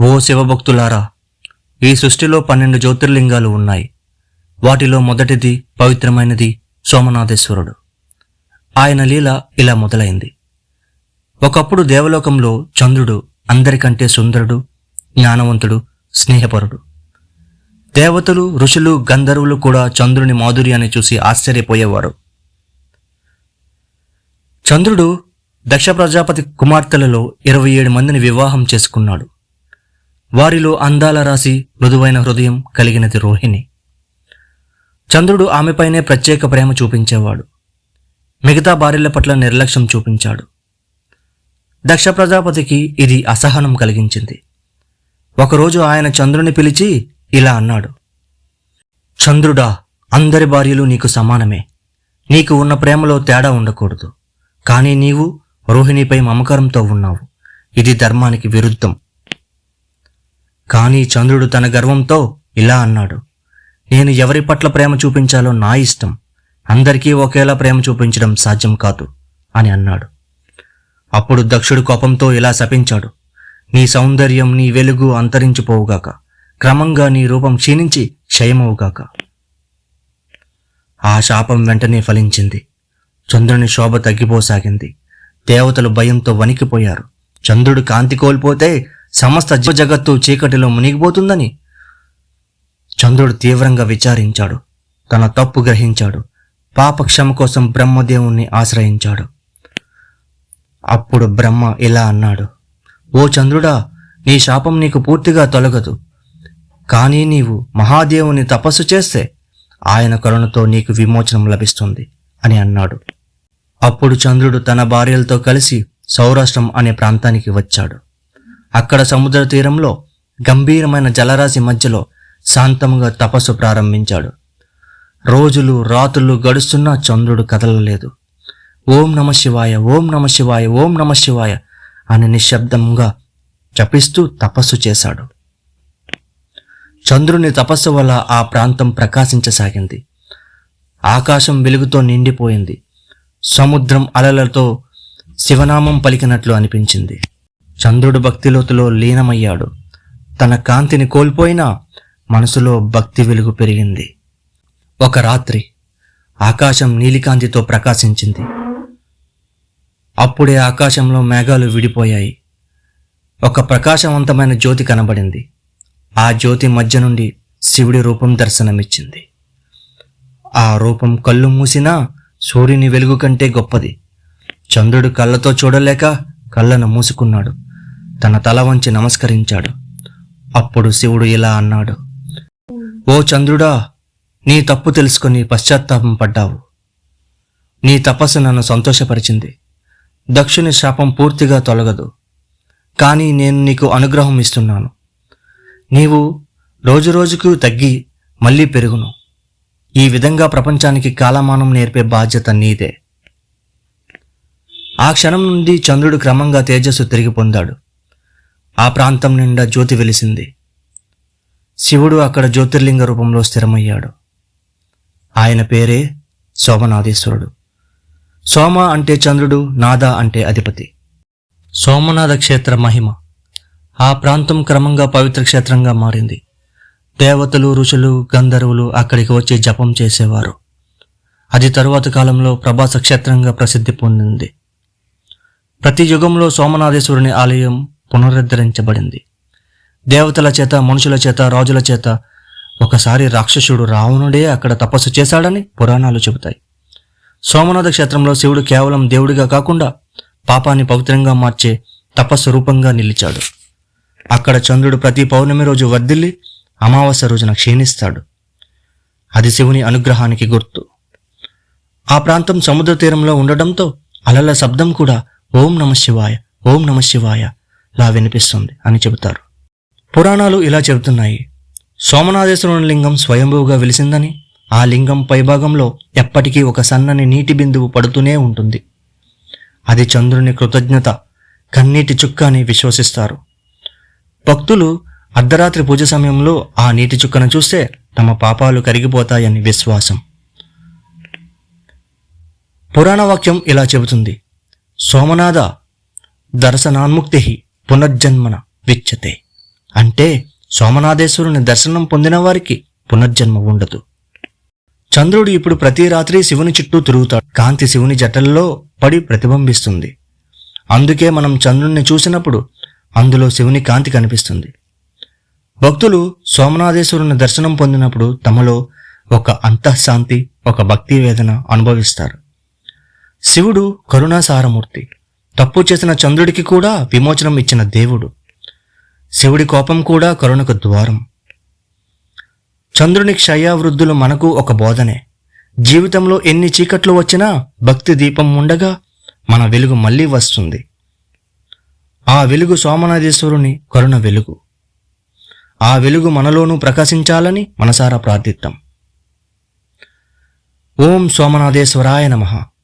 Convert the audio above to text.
ఓ శివభక్తులారా ఈ సృష్టిలో పన్నెండు జ్యోతిర్లింగాలు ఉన్నాయి. వాటిలో మొదటిది పవిత్రమైనది సోమనాథేశ్వరుడు. ఆయన లీల ఇలా మొదలైంది. ఒకప్పుడు దేవలోకంలో చంద్రుడు అందరికంటే సుందరుడు జ్ఞానవంతుడు స్నేహపరుడు. దేవతలు ఋషులు గంధర్వులు కూడా చంద్రుని మాధుర్యాన్ని చూసి ఆశ్చర్యపోయేవారు. చంద్రుడు దక్ష ప్రజాపతి కుమార్తెలలో ఇరవై ఏడు మందిని వివాహం చేసుకున్నాడు. వారిలో అందాల రాశి మృదువైన హృదయం కలిగినది రోహిణి. చంద్రుడు ఆమెపైనే ప్రత్యేక ప్రేమ చూపించేవాడు. మిగతా భార్యల పట్ల నిర్లక్ష్యం చూపించాడు. దక్ష ప్రజాపతికి ఇది అసహనం కలిగించింది. ఒకరోజు ఆయన చంద్రుని పిలిచి ఇలా అన్నాడు. చంద్రుడా అందరి భార్యలు నీకు సమానమే. నీకు ఉన్న ప్రేమలో తేడా ఉండకూడదు. కానీ నీవు రోహిణిపై మమకారంతో ఉన్నావు. ఇది ధర్మానికి విరుద్ధం. కానీ చంద్రుడు తన గర్వంతో ఇలా అన్నాడు. నేను ఎవరి పట్ల ప్రేమ చూపించాలో నా ఇష్టం. అందరికీ ఒకేలా ప్రేమ చూపించడం సాధ్యం కాదు అని అన్నాడు. అప్పుడు దక్షుడు కోపంతో ఇలా శపించాడు. నీ సౌందర్యం నీ వెలుగు అంతరించిపోవుగాక. క్రమంగా నీ రూపం క్షీణించి క్షయమవుగాక. ఆ శాపం వెంటనే ఫలించింది. చంద్రుని శోభ తగ్గిపోసాగింది. దేవతలు భయంతో వణికిపోయారు. చంద్రుడు కాంతి కోల్పోతే సమస్త జగత్తు చీకటిలో మునిగిపోతుందని చంద్రుడు తీవ్రంగా విచారించాడు. తన తప్పు గ్రహించాడు. పాపక్షమ కోసం బ్రహ్మదేవుణ్ణి ఆశ్రయించాడు. అప్పుడు బ్రహ్మ ఇలా అన్నాడు. ఓ చంద్రుడా నీ శాపం నీకు పూర్తిగా తొలగదు. కానీ నీవు మహాదేవుని తపస్సు చేస్తే ఆయన కరుణతో నీకు విమోచనం లభిస్తుంది అని అన్నాడు. అప్పుడు చంద్రుడు తన భార్యలతో కలిసి సౌరాష్ట్రం అనే ప్రాంతానికి వచ్చాడు. అక్కడ సముద్ర తీరంలో గంభీరమైన జలరాశి మధ్యలో శాంతంగా తపస్సు ప్రారంభించాడు. రోజులు రాత్రులు గడుస్తున్నా చంద్రుడు కదలలేదు. ఓం నమ శివాయ ఓం నమ శివాయ ఓం నమ శివాయ అని నిశ్శబ్దంగా జపిస్తూ తపస్సు చేశాడు. చంద్రుని తపస్సు వల్ల ఆ ప్రాంతం ప్రకాశించసాగింది. ఆకాశం వెలుగుతో నిండిపోయింది. సముద్రం అలలతో శివనామం పలికినట్లు అనిపించింది. చంద్రుడు భక్తిలోతులో లీనమయ్యాడు. తన కాంతిని కోల్పోయినా మనసులో భక్తి వెలుగు పెరిగింది. ఒక రాత్రి ఆకాశం నీలికాంతితో ప్రకాశించింది. అప్పుడే ఆకాశంలో మేఘాలు విడిపోయాయి. ఒక ప్రకాశవంతమైన జ్యోతి కనబడింది. ఆ జ్యోతి మధ్య నుండి శివుడి రూపం దర్శనమిచ్చింది. ఆ రూపం కళ్ళు మూసినా సూర్యుని వెలుగు కంటే గొప్పది. చంద్రుడు కళ్ళతో చూడలేక కళ్ళను మూసుకున్నాడు. తన తల వంచి నమస్కరించాడు. అప్పుడు శివుడు ఇలా అన్నాడు ఓ చంద్రుడా నీ తప్పు తెలుసుకొని పశ్చాత్తాపం పడ్డావు. నీ తపస్సు నన్ను సంతోషపరిచింది. దక్షుని శాపం పూర్తిగా తొలగదు. కానీ నేను నీకు అనుగ్రహం ఇస్తున్నాను. నీవు రోజురోజుకు తగ్గి మళ్ళీ పెరుగును. ఈ విధంగా ప్రపంచానికి కాలమానం నేర్పే బాధ్యత నీదే. ఆ క్షణం నుండి చంద్రుడు క్రమంగా తేజస్సు తిరిగి పొందాడు. ఆ ప్రాంతం నిండా జ్యోతి వెలిసింది. శివుడు అక్కడ జ్యోతిర్లింగ రూపంలో స్థిరమయ్యాడు. ఆయన పేరే సోమనాథేశ్వరుడు. సోమ అంటే చంద్రుడు నాద అంటే అధిపతి. సోమనాథ క్షేత్ర మహిమ. ఆ ప్రాంతం క్రమంగా పవిత్ర క్షేత్రంగా మారింది. దేవతలు ఋషులు గంధర్వులు అక్కడికి వచ్చి జపం చేసేవారు. అది తరువాత కాలంలో ప్రభాస క్షేత్రంగా ప్రసిద్ధి పొందింది. ప్రతి యుగంలో సోమనాథేశ్వరుని ఆలయం పునరుద్ధరించబడింది. దేవతల చేత మనుషుల చేత రాజుల చేత ఒకసారి రాక్షసుడు రావణుడే అక్కడ తపస్సు చేశాడని పురాణాలు చెబుతాయి. సోమనాథ క్షేత్రంలో శివుడు కేవలం దేవుడిగా కాకుండా పాపాన్ని పవిత్రంగా మార్చే తపస్సు రూపంగా నిలిచాడు. అక్కడ చంద్రుడు ప్రతి పౌర్ణమి రోజు వర్ధిల్లి అమావాస్య రోజున క్షీణిస్తాడు. అది శివుని అనుగ్రహానికి గుర్తు. ఆ ప్రాంతం సముద్ర తీరంలో ఉండడంతో అలల శబ్దం కూడా ఓం నమ శివాయ ఓం నమ శివాయ లా వినిపిస్తుంది అని చెబుతారు. పురాణాలు ఇలా చెబుతున్నాయి. సోమనాథేశ్వరుని లింగం స్వయంభూగా వెలిసిందని ఆ లింగం పైభాగంలో ఎప్పటికీ ఒక సన్నని నీటి బిందువు పడుతూనే ఉంటుంది. అది చంద్రుని కృతజ్ఞత కన్నీటి చుక్క అని విశ్వసిస్తారు. భక్తులు అర్ధరాత్రి పూజ సమయంలో ఆ నీటి చుక్కను చూస్తే తమ పాపాలు కరిగిపోతాయని విశ్వాసం. పురాణ వాక్యం ఇలా చెబుతుంది. సోమనాథ దర్శనాన్ముక్తి పునర్జన్మన విచ్చతే అంటే సోమనాథేశ్వరుని దర్శనం పొందిన వారికి పునర్జన్మ ఉండదు. చంద్రుడు ఇప్పుడు ప్రతి రాత్రి శివుని చుట్టూ తిరుగుతాడు. కాంతి శివుని జటల్లో పడి ప్రతిబింబిస్తుంది. అందుకే మనం చంద్రుణ్ణి చూసినప్పుడు అందులో శివుని కాంతి కనిపిస్తుంది. భక్తులు సోమనాథేశ్వరుని దర్శనం పొందినప్పుడు తమలో ఒక అంతఃశాంతి ఒక భక్తి వేదన అనుభవిస్తారు. శివుడు కరుణాసారమూర్తి. తప్పు చేసిన చంద్రుడికి కూడా విమోచనం ఇచ్చిన దేవుడు. శివుడి కోపం కూడా కరుణకు ద్వారం. చంద్రుని క్షయావృద్ధులు మనకు ఒక బోధనే. జీవితంలో ఎన్ని చీకట్లు వచ్చినా భక్తి దీపం ఉండగా మన వెలుగు మళ్ళీ వస్తుంది. ఆ వెలుగు సోమనాథేశ్వరుని కరుణ వెలుగు. ఆ వెలుగు మనలోనూ ప్రకాశించాలని మనసారా ప్రార్థిద్దాం ఓం సోమనాథేశ్వరాయ నమః.